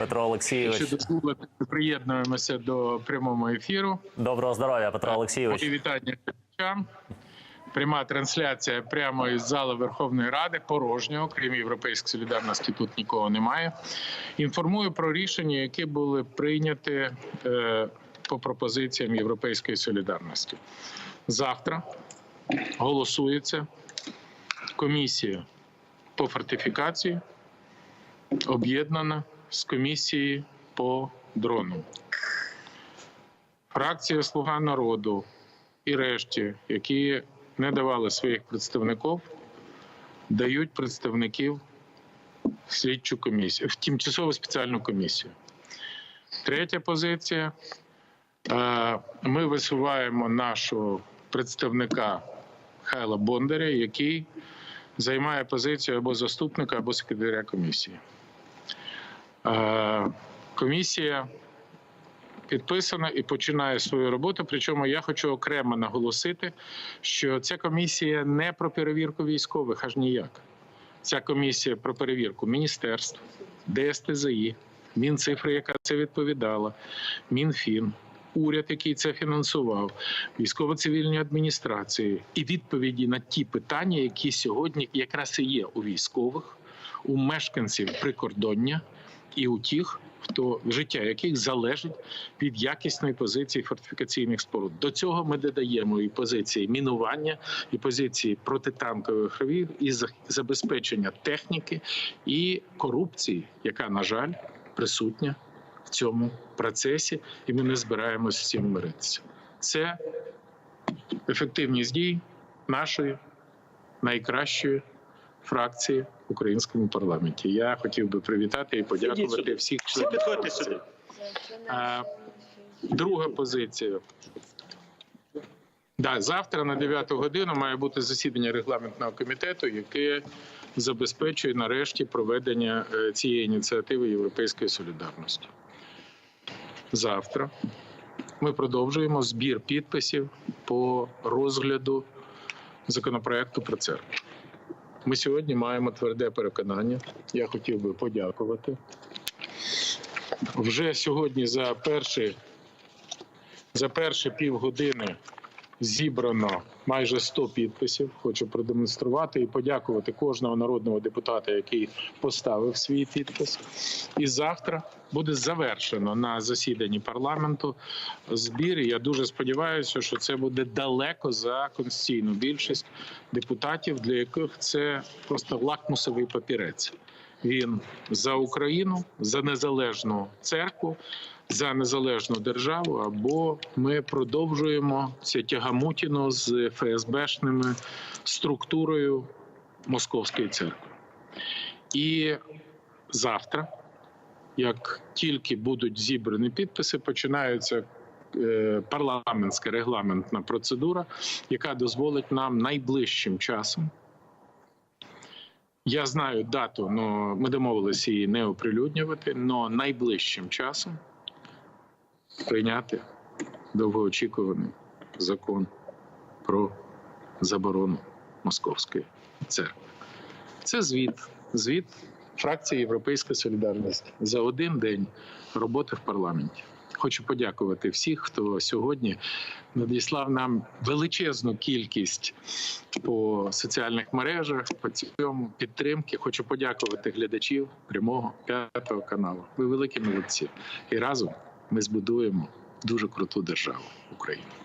Петро Олексійович. Якщо дозволите, приєднуємося до прямого ефіру. Доброго здоров'я, Петро Олексійович. Мої вітання глядачам. Пряма трансляція прямо із зали Верховної Ради порожнього, крім Європейської солідарності, тут нікого немає. Інформую про рішення, які були прийняті е, по пропозиціям Європейської солідарності. Завтра голосується комісія по фортифікації, об'єднана з комісією по дрону. Фракція Слуга народу і решті, які не давали своїх представників, дають представників в слідчу комісію, в тимчасову спеціальну комісію. Третя позиція. Е, Ми висуваємо нашого представника Хайла Бондаря, який займає позицію або заступника, або секретаря комісії. Е, Комісія підписана і починає свою роботу. Причому я хочу окремо наголосити, що ця комісія не про перевірку військових, аж ніяк. Ця комісія про перевірку міністерств, ДСТЗІ, Мінцифри, яка це відповідала, Мінфін, уряд, який це фінансував, військово-цивільні адміністрації, і відповіді на ті питання, які сьогодні якраз і є у військових, у мешканців прикордоння і у тих, хто життя яких залежить від якісної позиції фортифікаційних споруд. До цього ми додаємо і позиції мінування, і позиції протитанкових ровів, і забезпечення техніки і корупції, яка на жаль присутня в цьому процесі, і ми не збираємося з цим миритися. Це ефективність дій нашої найкращої фракції українському парламенті. Я хотів би привітати і подякувати всіх членів. підходьте сюди. Друга позиція. Да, завтра на 9 годину має бути засідання регламентного комітету, яке забезпечує нарешті проведення е, цієї ініціативи Європейської солідарності. Завтра ми продовжуємо збір підписів по розгляду законопроекту про церкву. Ми сьогодні маємо тверде переконання. Я хотів би подякувати вже сьогодні за перші, за перші півгодини зібрано майже 100 підписів. Хочу продемонструвати і подякувати кожного народного депутата, який поставив свій підпис. І завтра буде завершено на засіданні парламенту збір. І Я дуже сподіваюся, що це буде далеко за конституційну більшість депутатів, для яких це просто лакмусовий папірець. Він за Україну, за незалежну церкву, за незалежну державу. Або ми продовжуємо це тягамутіно з ФСБшними структурою Московської церкви. І завтра, як тільки будуть зібрані підписи, починається е, парламентська регламентна процедура, яка дозволить нам найближчим часом. Я знаю дату, але ми домовилися її не оприлюднювати, але найближчим часом прийняти довгоочікуваний закон про заборону Московської церкви. Це звіт, звіт фракції Європейська Солідарність за один день роботи в парламенті. Хочу подякувати всіх, хто сьогодні надіслав нам величезну кількість по соціальних мережах, по цьому підтримки. Хочу подякувати глядачів прямого п'ятого каналу. Ви великі молодці. І разом ми збудуємо дуже круту державу Україну.